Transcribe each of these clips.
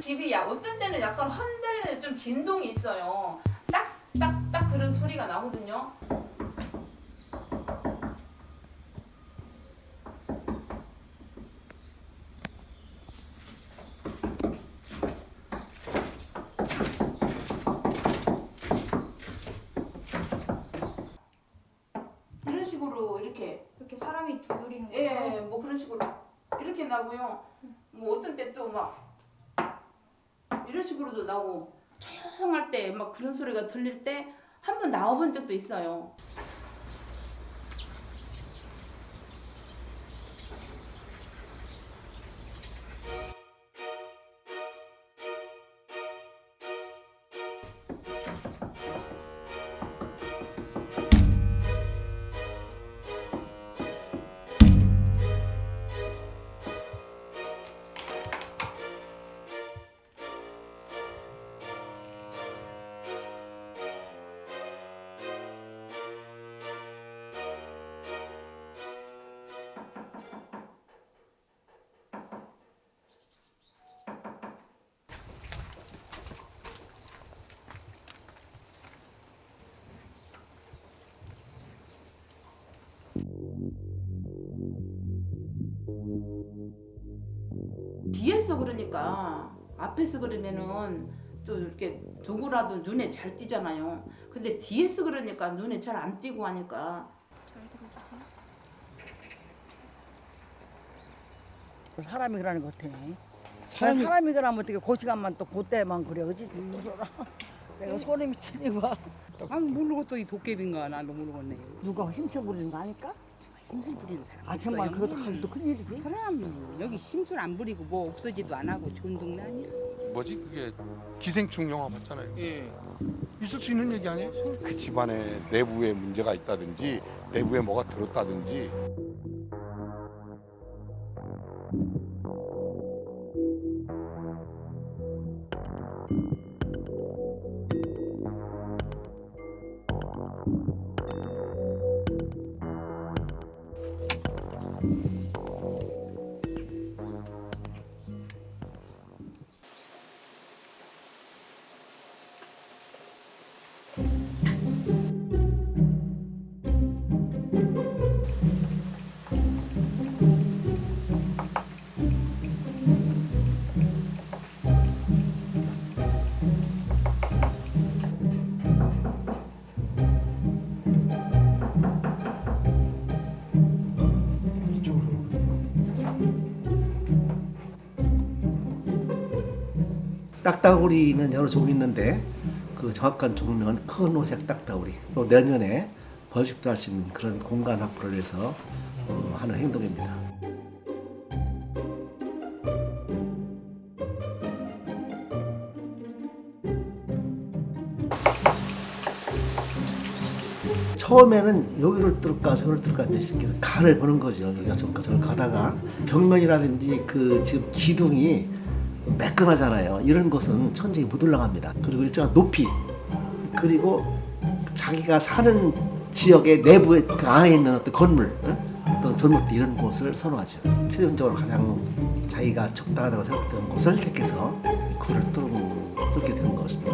집이 야 어떤 때는 약간 흔들리는 좀 진동이 있어요. 딱딱 딱 그런 소리가 나거든요. 이런 식으로 이렇게 이렇게 사람이 두드리는 예? 예, 뭐 그런 식으로 이렇게 나고요. 뭐 어떤 때 또 막 이런 식으로도 나고 조용할 때 막 그런 소리가 들릴 때 한 번 나와본 적도 있어요. 뒤에서 그러니까 앞에서 그러면은 또 이렇게 누구라도 눈에 잘 띄잖아요. 근데 뒤에서 그러니까 눈에 잘 안 띄고 하니까 사람이 그러는 것 같아. 사람이 사람이 그러면 어떻게 고시간만 또 그때만 그래, 그지? 무서라. 내가 소리 미치니 봐. 아 모르고 또 이 도깨비인가 나도 모르겠네. 누가 힘쳐 부리는 거 아닐까? 심술 부리는 사람. 아 정말 없어요. 그것도 가기도 큰일이지. 그럼 여기 심술 안 부리고 뭐 없어지도 안 하고 좋은 동네 아니야? 뭐지 그게 기생충 영화 봤잖아요. 예. 있을 수 있는 얘기 아니에요? 그 집안에 내부에 문제가 있다든지 내부에 뭐가 들었다든지 딱따구리는 여러 종이 있는데 그 정확한 종명은 큰 호색 딱따구리. 또 내년에 번식도 할 수 있는 그런 공간 확보를 위해서 어, 하는 행동입니다. 처음에는 여기를 뚫을까 저기를 뚫을까 이제 간을 보는 거죠. 여기가 저를 가다가 벽면이라든지 그 지금 기둥이 매끈하잖아요. 이런 곳은 천장이 못 올라갑니다. 그리고 일정한 높이 그리고 자기가 사는 지역의 내부에 그 안에 있는 어떤 건물 어? 어떤 전봇대 이런 곳을 선호하죠. 최종적으로 가장 자기가 적당하다고 생각되는 곳을 택해서 그를 뚫게 되는 것입니다.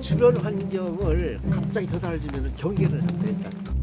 주변 환경을 갑자기 변화를 주면 경계를 한다 일단